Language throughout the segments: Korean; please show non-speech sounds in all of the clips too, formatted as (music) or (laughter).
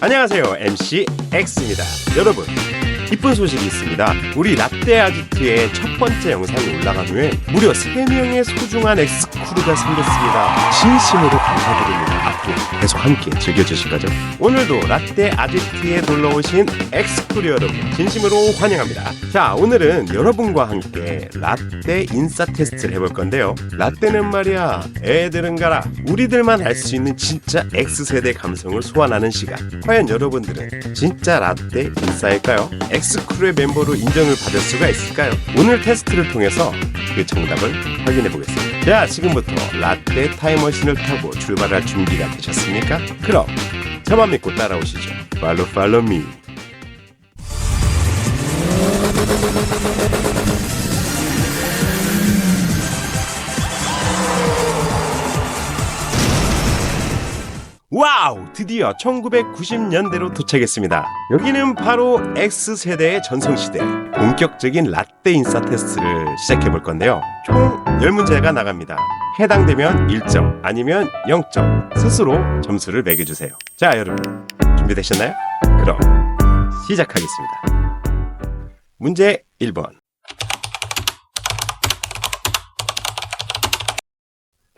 안녕하세요. MC X입니다. 여러분, 기쁜 소식이 있습니다. 우리 라떼 아지트의 첫 번째 영상이 올라간 후에 무려 3명의 소중한 X크루가 생겼습니다. 진심으로 감사드립니다. 계속 함께 즐겨주실 거죠? 오늘도 라떼 아지트에 놀러 오신 X크루 여러분, 진심으로 환영합니다. 자, 오늘은 여러분과 함께 라떼 인싸 테스트를 해볼 건데요. 라떼는 말이야, 애들은 가라. 우리들만 알 수 있는 진짜 X세대 감성을 소환하는 시간. 과연 여러분들은 진짜 라떼 인싸일까요? X크루의 멤버로 인정을 받을 수가 있을까요? 오늘 테스트를 통해서 그 정답을 확인해 보겠습니다. 자, 지금부터 라떼 타임머신을 타고 출발할 준비가 되셨습니까? 그럼 저만 믿고 따라오시죠. 팔로 팔로 미. 와우! 드디어 1990년대로 도착했습니다. 여기는 바로 X세대의 전성시대. 본격적인 라떼 인싸 테스트를 시작해 볼 건데요. 총 10문제가 나갑니다. 해당되면 1점, 아니면 0점. 스스로 점수를 매겨주세요. 자, 여러분. 준비되셨나요? 그럼 시작하겠습니다. 문제 1번.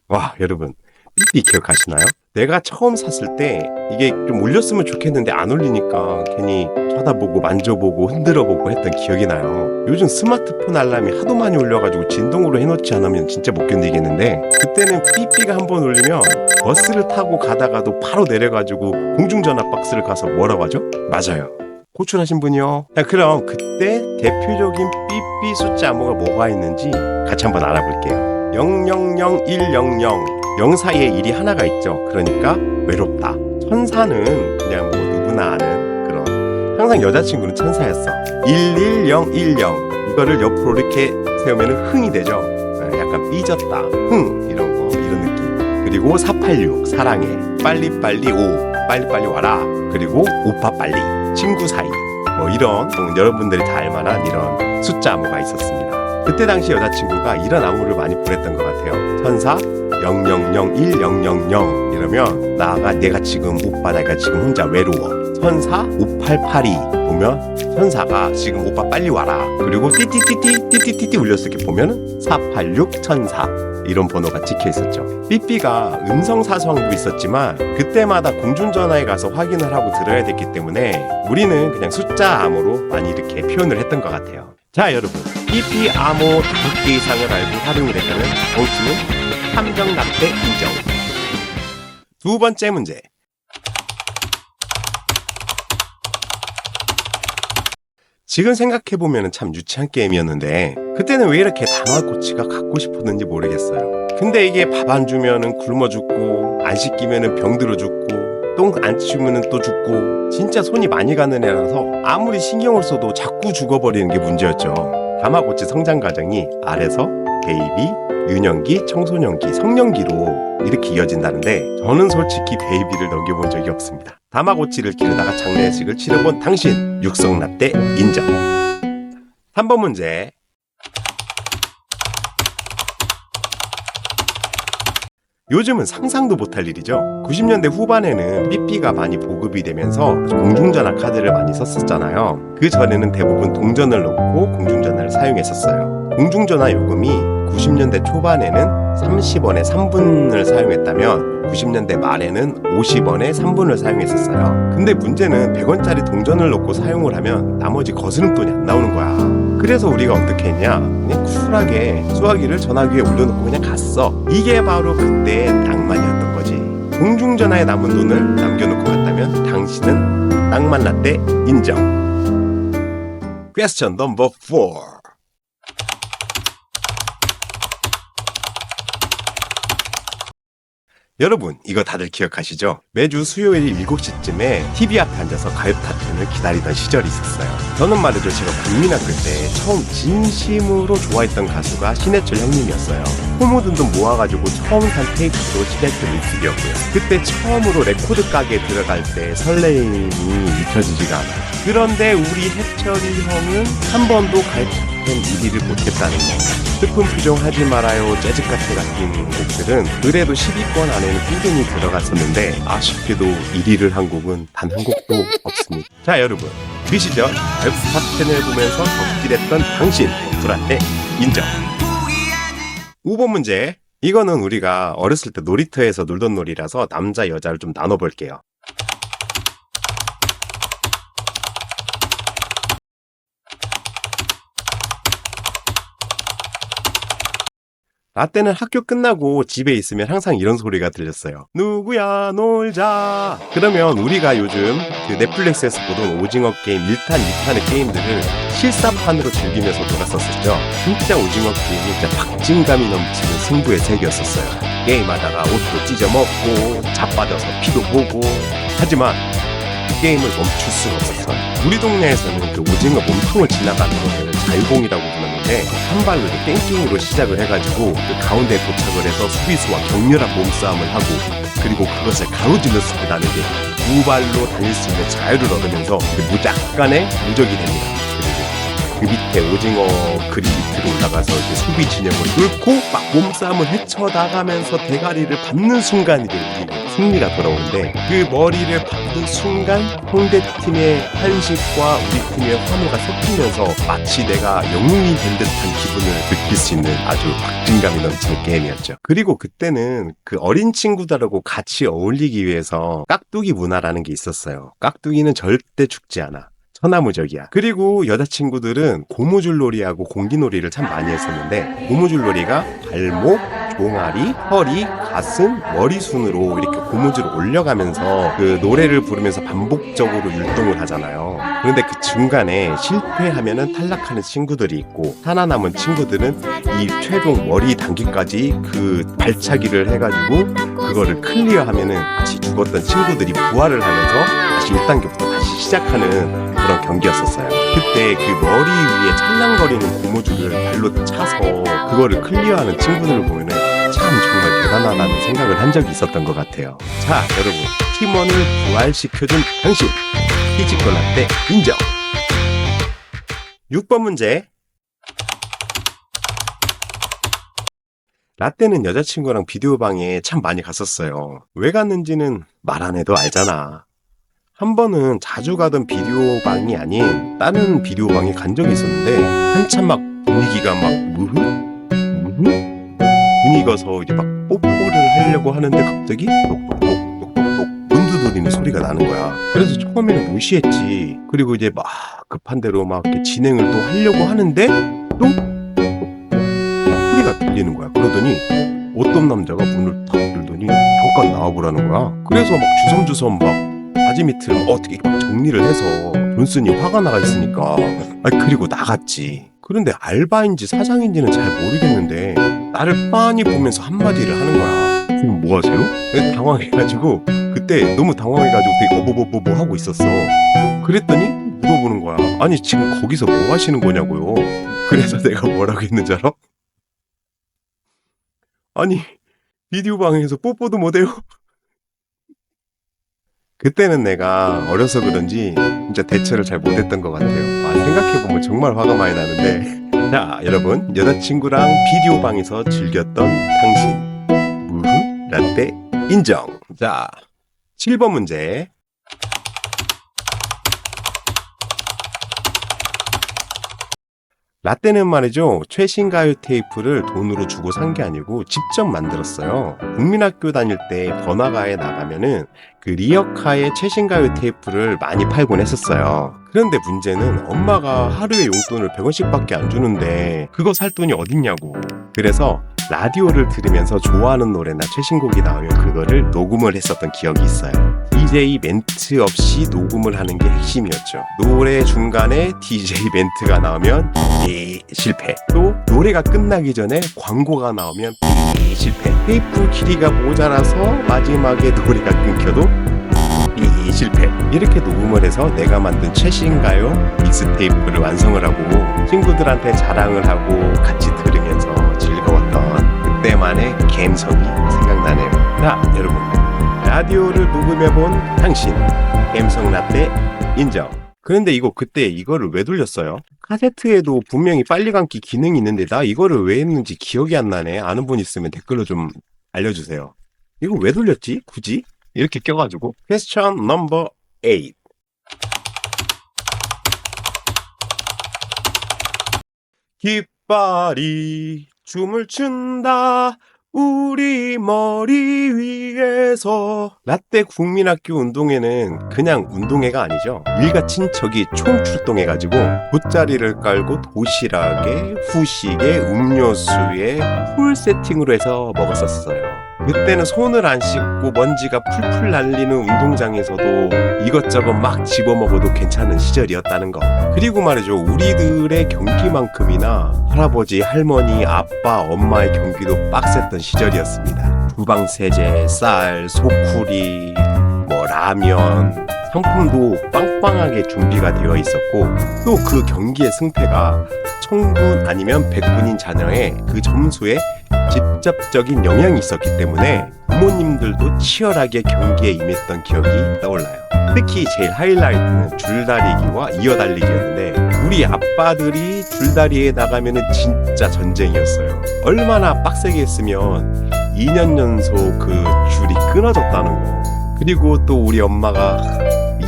와, 여러분. 삐삐 기억하시나요? 내가 처음 샀을 때 이게 좀 올렸으면 좋겠는데 안 올리니까 괜히 쳐다보고 만져보고 흔들어보고 했던 기억이 나요. 요즘 스마트폰 알람이 하도 많이 올려가지고 진동으로 해놓지 않으면 진짜 못 견디겠는데 그때는 삐삐가 한 번 울리면 버스를 타고 가다가도 바로 내려가지고 공중전화 박스를 가서 뭐라고 하죠? 맞아요. 호출하신 분이요. 자, 그럼 그때 대표적인 삐삐 숫자 뭐가 뭐가 있는지 같이 한번 알아볼게요. 000100 0 사이에 일이 하나가 있죠. 그러니까 외롭다. 천사는 그냥 뭐 누구나 아는 그런 항상 여자친구는 천사였어. 11010 이거를 옆으로 이렇게 세우면 흥이 되죠. 아, 약간 삐졌다. 흥 이런 거 이런 느낌. 그리고 486 사랑해. 빨리빨리 오. 빨리빨리 와라. 그리고 오빠 빨리. 친구 사이. 뭐 이런 음, 여러분들이 다 알만한 이런 숫자 암호가 있었습니다. 그때 당시 여자친구가 이런 암호를 많이 보냈던 것 같아요. 천사 000100 이러면 나가 내가 지금 오빠 내가 지금 혼자 외로워. 천사 5882 보면 천사가 지금 오빠 빨리 와라. 그리고 띠띠띠띠 띠띠띠띠 울렸을 때 보면은 486 천사 이런 번호가 찍혀 있었죠. 삐삐가 음성 사서함도 있었지만 그때마다 공중전화에 가서 확인을 하고 들어야 됐기 때문에 우리는 그냥 숫자 암호로 많이 이렇게 표현을 했던 것 같아요. 자 여러분 삐삐 암호 5개 이상을 알고 활용을 했다면 정치는 함정 납대 인정. 두 번째 문제. 지금 생각해보면 참 유치한 게임이었는데 그때는 왜 이렇게 다마고치가 갖고 싶었는지 모르겠어요. 근데 이게 밥 안 주면은 굶어 죽고 안 씻기면은 병들어 죽고 똥 안 치우면은 또 죽고 진짜 손이 많이 가는 애라서 아무리 신경을 써도 자꾸 죽어버리는 게 문제였죠. 다마고치 성장 과정이 아래서 베이비, 유년기, 청소년기, 성년기로 이렇게 이어진다는데 저는 솔직히 베이비를 넘겨본 적이 없습니다. 다마고치를 기르다가 장례식을 치러본 당신 육성라떼 인정. 3번 문제. 요즘은 상상도 못할 일이죠. 90년대 후반에는 삐삐가 많이 보급이 되면서 공중전화 카드를 많이 썼었잖아요. 그 전에는 대부분 동전을 넣고 공중전화를 사용했었어요. 공중전화 요금이 90년대 초반에는 30원에 3분을 사용했다면 90년대 말에는 50원에 3분을 사용했었어요. 근데 문제는 100원짜리 동전을 넣고 사용을 하면 나머지 거스름 돈이 안 나오는 거야. 그래서 우리가 어떻게 했냐? 그냥 쿨하게 수화기를 전화기에 올려놓고 그냥 갔어. 이게 바로 그때의 낭만이었던 거지. 공중전화에 남은 돈을 남겨놓고 갔다면 당신은 낭만 라떼 인정. Question number 4. 여러분, 이거 다들 기억하시죠? 매주 수요일 7시쯤에 TV 앞에 앉아서 가요탑텐을 기다리던 시절이 있었어요. 저는 말이죠, 제가 국민학교 때 처음 진심으로 좋아했던 가수가 신해철 형님이었어요. 소모든 돈 모아가지고 처음 산 테이프로 시작했던 일집이었고요. 그때 처음으로 레코드 가게에 들어갈 때 설레임이 잊혀지지가 않아요. 그런데 우리 해철이 형은 한 번도 갈 착된 1위를 못했다는 거. 슬픈 표정 하지 말아요 재즈 카페 같은 곡들은 그래도 10위권 안에는 꾸준히 들어갔었는데 아쉽게도 1위를 한 곡은 단 한 곡도 (laughs) 없습니다. 자 여러분 그 시절 웹스탑 10을 보면서 덕질했던 당신 둘한테 인정. 5번 문제 이거는 우리가 어렸을 때 놀이터에서 놀던 놀이라서 남자 여자를 좀 나눠볼게요. 라떼는 학교 끝나고 집에 있으면 항상 이런 소리가 들렸어요. 누구야 놀자. 그러면 우리가 요즘 그 넷플릭스에서 보던 오징어 게임 1탄, 2탄의 게임들을 실사판으로 즐기면서 놀았었었죠. 진짜 오징어 게임이 진짜 박진감이 넘치는 승부의 세계였었어요. 게임하다가 옷도 찢어먹고 자빠져서 피도 보고 하지만 그 게임을 멈출 수가 없었어요. 우리 동네에서는 그 오징어 몸통을 지나가는 것을 자유공이라고 부르는데 한 발로 이렇게 땡땡이로 시작을 해가지고 그 가운데 도착을 해서 수비수와 격렬한 몸싸움을 하고 그리고 그것을 가로질렀을 때 나는 게두 발로 달릴 수 있는 자유를 얻으면서 그 무작간의 무적이 됩니다. 그 밑에 오징어 그림 밑으로 올라가서 이제 수비 진영을 뚫고 막 몸싸움을 헤쳐나가면서 대가리를 밟는 순간 이제 우리 승리가 돌아오는데 그 머리를 밟는 순간 상대팀의 한식과 우리 팀의 환호가 섞이면서 마치 내가 영웅이 된 듯한 기분을 느낄 수 있는 아주 박진감이 넘치는 게임이었죠. 그리고 그때는 그 어린 친구들하고 같이 어울리기 위해서 깍두기 문화라는 게 있었어요. 깍두기는 절대 죽지 않아. 천하무적이야. 그리고 여자친구들은 고무줄놀이하고 공기놀이를 참 많이 했었는데 고무줄놀이가 발목, 종아리, 허리, 가슴, 머리 순으로 이렇게 고무줄을 올려가면서 그 노래를 부르면서 반복적으로 율동을 하잖아요. 그런데 그 중간에 실패하면은 탈락하는 친구들이 있고 살아남은 친구들은 이 최종 머리 단계까지 그 발차기를 해가지고 그거를 클리어하면은 다시 죽었던 친구들이 부활을 하면서 다시 1단계부터 다시 시작하는 그런 경기였었어요. 그때 그 머리 위에 찰랑거리는 고무줄을 발로 차서 그거를 클리어하는 친구들을 보면은 참 정말 대단하다는 생각을 한 적이 있었던 것 같아요. 자, 여러분. 팀원을 부활시켜준 당신. 피지컬 라떼 인정. 6번 문제. 라떼는 여자친구랑 비디오 방에 참 많이 갔었어요. 왜 갔는지는 말 안 해도 알잖아. 한 번은 자주 가던 비디오 방이 아닌 다른 비디오 방에 간 적이 있었는데 한참 막 분위기가 막 무흐 무흐 분위기 가서 이제 막 뽀뽀를 하려고 하는데 갑자기 똑똑똑 똑똑똑 문 두드리는 소리가 나는 거야. 그래서 처음에는 무시했지. 그리고 이제 막 급한 대로 막 이렇게 진행을 또 하려고 하는데 또 소리가 들리는 거야. 그러더니 어떤 남자가 문을 탁 열더니 잠깐 나와보라는 거야. 그래서 막 주섬주섬 막 바지 밑을 어떻게 막 정리를 해서 존슨이 화가 나가 있으니까 아 그리고 나갔지. 그런데 알바인지 사장인지는 잘 모르겠는데 나를 빤히 보면서 한마디를 하는 거야. 지금 뭐 하세요? 당황해가지고 그때 너무 당황해가지고 되게 어버버버버 하고 있었어. 그랬더니 물어보는 거야. 아니 지금 거기서 뭐 하시는 거냐고요. 그래서 (laughs) 내가 뭐라고 했는지 알아? 아니 비디오 방에서 뽀뽀도 못해요? 그때는 내가 어려서 그런지 진짜 대처를 잘 못했던 것 같아요. 아, 생각해보면 정말 화가 많이 나는데. (laughs) 자, 여러분. 여자친구랑 비디오 방에서 즐겼던 당신. 무흐, 라떼, 인정. 자, 7번 문제. 라떼는 말이죠. 최신 가요 테이프를 돈으로 주고 산 게 아니고 직접 만들었어요. 국민학교 다닐 때 번화가에 나가면은 그 리어카의 최신 가요 테이프를 많이 팔곤 했었어요. 그런데 문제는 엄마가 하루에 용돈을 100원씩밖에 안 주는데 그거 살 돈이 어딨냐고. 그래서 라디오를 들으면서 좋아하는 노래나 최신곡이 나오면 그거를 녹음을 했었던 기억이 있어요. DJ 멘트 없이 녹음을 하는 게 핵심이었죠. 노래 중간에 DJ 멘트가 나오면 이 실패. 또 노래가 끝나기 전에 광고가 나오면 이 실패. 테이프 길이가 모자라서 마지막에 노래가 끊겨도 이 실패. 이렇게 녹음을 해서 내가 만든 최신 가요 믹스테이프를 완성을 하고 친구들한테 자랑을 하고 같이 들으면서 즐거웠던 그때만의 감성이 생각나네요. 자, 여러분. 라디오를 녹음해본 당신. 감성 라떼 인정. 그런데 이거 그때 이거를 왜 돌렸어요? 카세트에도 분명히 빨리 감기 기능이 있는데 나 이거를 왜 했는지 기억이 안 나네. 아는 분 있으면 댓글로 좀 알려주세요. 이거 왜 돌렸지? 굳이? 이렇게 껴가지고. 퀘스천 넘버 8. 깃발이 춤을 춘다 우리 머리 위에서. 라떼 국민학교 운동회는 그냥 운동회가 아니죠. 일가 친척이 총출동해가지고 돗자리를 깔고 도시락에 후식에 음료수에 풀 세팅으로 해서 먹었었어요 그때는 손을 안 씻고 먼지가 풀풀 날리는 운동장에서도 이것저것 막 집어먹어도 괜찮은 시절이었다는 거. 그리고 말이죠. 우리들의 경기만큼이나 할아버지, 할머니, 아빠, 엄마의 경기도 빡셌던 시절이었습니다. 주방 세제, 쌀, 소쿠리, 뭐 라면, 상품도 빵빵하게 준비가 되어 있었고 또 그 경기의 승패가 청군 아니면 백군인 자녀의 그 점수에 직접적인 영향이 있었기 때문에 부모님들도 치열하게 경기에 임했던 기억이 떠올라요. 특히 제일 하이라이트는 줄다리기와 이어달리기였는데 우리 아빠들이 줄다리에 나가면 은 진짜 전쟁이었어요. 얼마나 빡세게 했으면 2년 연속 그 줄이 끊어졌다는 거. 그리고 또 우리 엄마가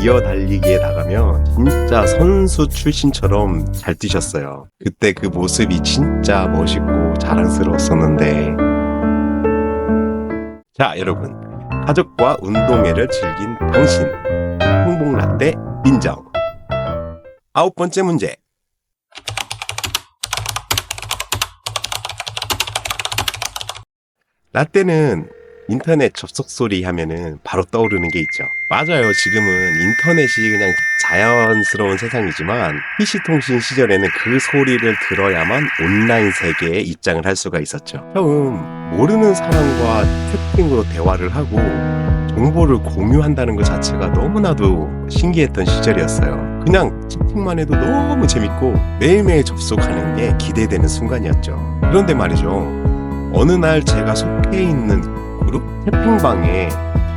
이어달리기에 나가면 진짜 선수 출신처럼 잘 뛰셨어요. 그때 그 모습이 진짜 멋있고 자랑스러웠었는데. 자, 여러분. 가족과 운동회를 즐긴 당신. 홍봉라떼 인정. 아홉 번째 문제. 라떼는 인터넷 접속 소리 하면은 바로 떠오르는 게 있죠. 맞아요. 지금은 인터넷이 그냥 자연스러운 세상이지만 PC통신 시절에는 그 소리를 들어야만 온라인 세계에 입장을 할 수가 있었죠. 처음 모르는 사람과 채팅으로 대화를 하고 정보를 공유한다는 것 자체가 너무나도 신기했던 시절이었어요. 그냥 채팅만 해도 너무 재밌고 매일매일 접속하는 게 기대되는 순간이었죠. 그런데 말이죠. 어느 날 제가 속해 있는 그룹 채팅방에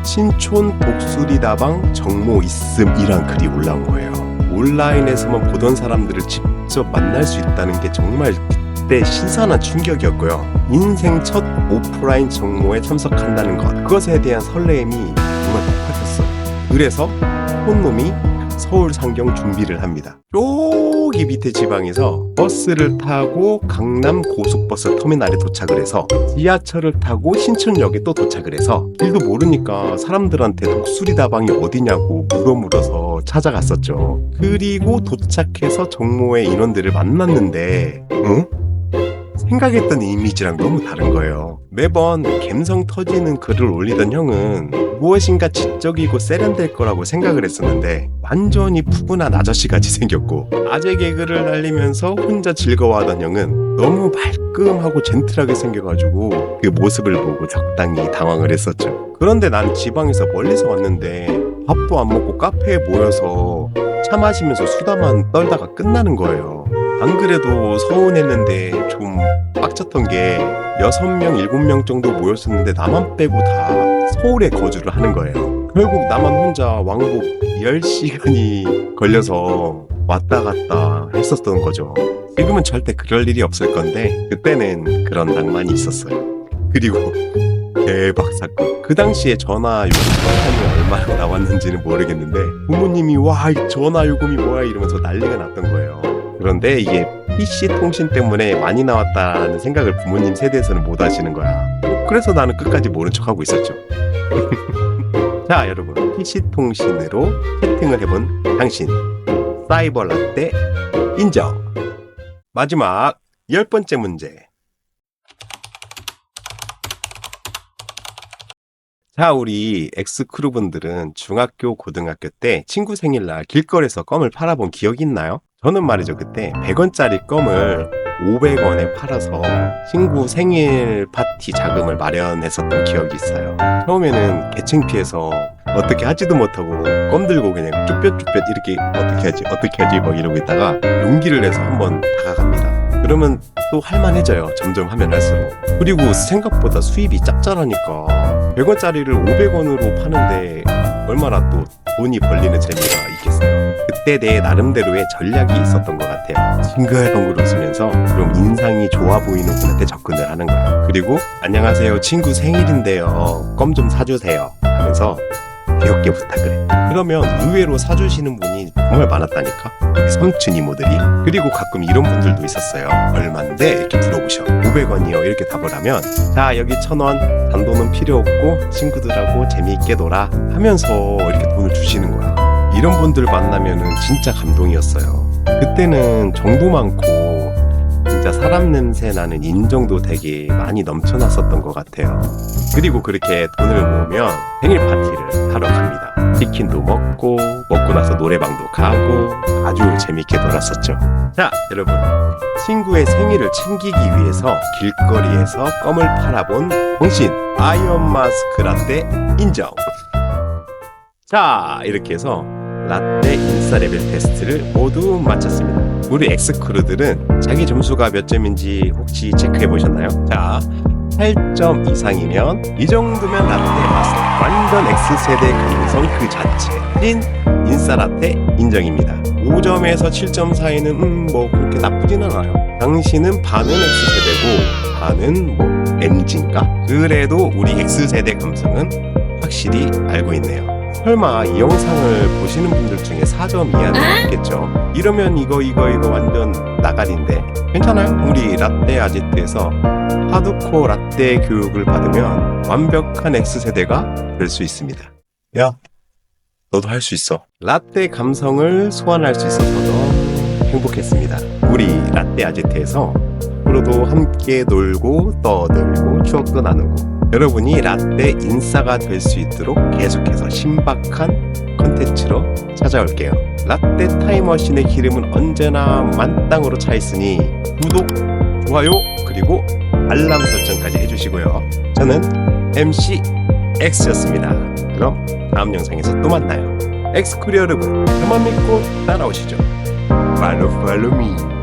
신촌 독수리다방 정모 있음이란 글이 올라온 거예요. 온라인에서만 보던 사람들을 직접 만날 수 있다는 게 정말 그때 신선한 충격이었고요. 인생 첫 오프라인 정모에 참석한다는 것, 그것에 대한 설레임이 정말 폭fat했어요. 그래서 혼놈이 서울 상경 준비를 합니다. 저기 밑에 지방에서 버스를 타고 강남 고속버스 터미널에 도착을 해서 지하철을 타고 신촌역에 또 도착을 해서 길도 모르니까 사람들한테 독수리 다방이 어디냐고 물어물어서 찾아갔었죠. 그리고 도착해서 정모의 인원들을 만났는데, 응? 생각했던 이미지랑 너무 다른 거예요. 매번 감성 터지는 글을 올리던 형은 무엇인가 지적이고 세련될 거라고 생각을 했었는데 완전히 푸근한 아저씨같이 생겼고 아재 개그를 날리면서 혼자 즐거워하던 형은 너무 말끔하고 젠틀하게 생겨가지고 그 모습을 보고 적당히 당황을 했었죠. 그런데 난 지방에서 멀리서 왔는데 밥도 안 먹고 카페에 모여서 차 마시면서 수다만 떨다가 끝나는 거예요. 안 그래도 서운했는데 좀 빡쳤던 게 6명, 7명 정도 모였었는데 나만 빼고 다 서울에 거주를 하는 거예요. 결국 나만 혼자 왕복 10시간이 걸려서 왔다 갔다 했었던 거죠. 지금은 절대 그럴 일이 없을 건데 그때는 그런 낭만이 있었어요. 그리고 대박 사건. 그 당시에 전화 요금 폭탄이 얼마나 나왔는지는 모르겠는데 부모님이 와, 이 전화 요금이 뭐야 이러면서 난리가 났던 거예요. 그런데 이게 PC 통신 때문에 많이 나왔다는 생각을 부모님 세대에서는 못 하시는 거야. 뭐 그래서 나는 끝까지 모른 척 하고 있었죠. (laughs) 자, 여러분. PC 통신으로 채팅을 해본 당신. 사이버 라떼 인정. 마지막 열 번째 문제. 자, 우리 엑스크루 분들은 중학교, 고등학교 때 친구 생일날 길거리에서 껌을 팔아본 기억이 있나요? 저는 말이죠, 그때 100원짜리 껌을 500원에 팔아서 친구 생일 파티 자금을 마련했었던 기억이 있어요. 처음에는 개층 피해서 어떻게 하지도 못하고 껌 들고 그냥 쭈뼛쭈뼛 이렇게 어떻게 하지, 어떻게 하지 막 이러고 있다가 용기를 내서 한번 다가갑니다. 그러면 또 할만해져요. 점점 하면 할수록. 그리고 생각보다 수입이 짭짤하니까 100원짜리를 500원으로 파는데 얼마나 또 돈이 벌리는 재미가 있겠어요. 그때 내 나름대로의 전략이 있었던 것 같아요. 징글벙글 웃으면서 그럼 인상이 좋아 보이는 분한테 접근을 하는 거예요. 그리고 안녕하세요 친구 생일인데요. 껌 좀 사주세요. 하면서 귀엽게 부탁을 해. 그러면 의외로 사주시는 분이 정말 많았다니까. 삼촌 이모들이. 그리고 가끔 이런 분들도 있었어요. 얼만데? 이렇게 물어보셔. 500원이요. 이렇게 답을 하면 자 여기 1000원. 단돈은 필요 없고 친구들하고 재미있게 놀아. 하면서 이렇게 돈을 주시는 거야. 이런 분들 만나면은 진짜 감동이었어요. 그때는 정도 많고 진짜 사람 냄새 나는 인정도 되게 많이 넘쳐났었던 것 같아요. 그리고 그렇게 돈을 모으면 생일 파티를 하러 갑니다. 치킨도 먹고 먹고 나서 노래방도 가고 아주 재밌게 놀았었죠. 자, 여러분. 친구의 생일을 챙기기 위해서 길거리에서 껌을 팔아본 홍신 아이언 마스크 라떼 인정. 자, 이렇게 해서 라떼 인싸 레벨 테스트를 모두 마쳤습니다. 우리 엑스크루들은 자기 점수가 몇 점인지 혹시 체크해 보셨나요? 자, 8점 이상이면 이 정도면 라떼 마스터 완전 X세대 감성 그 자체인 인싸 라떼 인정입니다 5점에서 7점 사이는 음, 뭐 그렇게 나쁘진 않아요 당신은 반은 X세대고 반은 뭐 MG인가? 그래도 우리 X세대 감성은 확실히 알고 있네요 설마 이 영상을 보시는 분들 중에 4점 이하는 없겠죠 이러면 이거 이거 이거 완전 나가리인데 괜찮아요 우리 라떼 아지트에서 하드코어 라떼 교육을 받으면 완벽한 X세대가 될 수 있습니다. 야, 너도 할 수 있어. 라떼 감성을 소환할 수 있어서 행복했습니다. 우리 라떼 아지트에서 앞으로도 함께 놀고 떠들고 추억도 나누고 여러분이 라떼 인싸가 될 수 있도록 계속해서 신박한 컨텐츠로 찾아올게요. 라떼 타임머신의 기름은 언제나 만땅으로 차 있으니 구독, 좋아요, 그리고 알람 설정까지 해주시고요. 저는 MC X였습니다. 그럼 다음 영상에서 또 만나요. 엑스쿠리 여러분, 저만 믿고 따라오시죠. 팔로 팔로 미.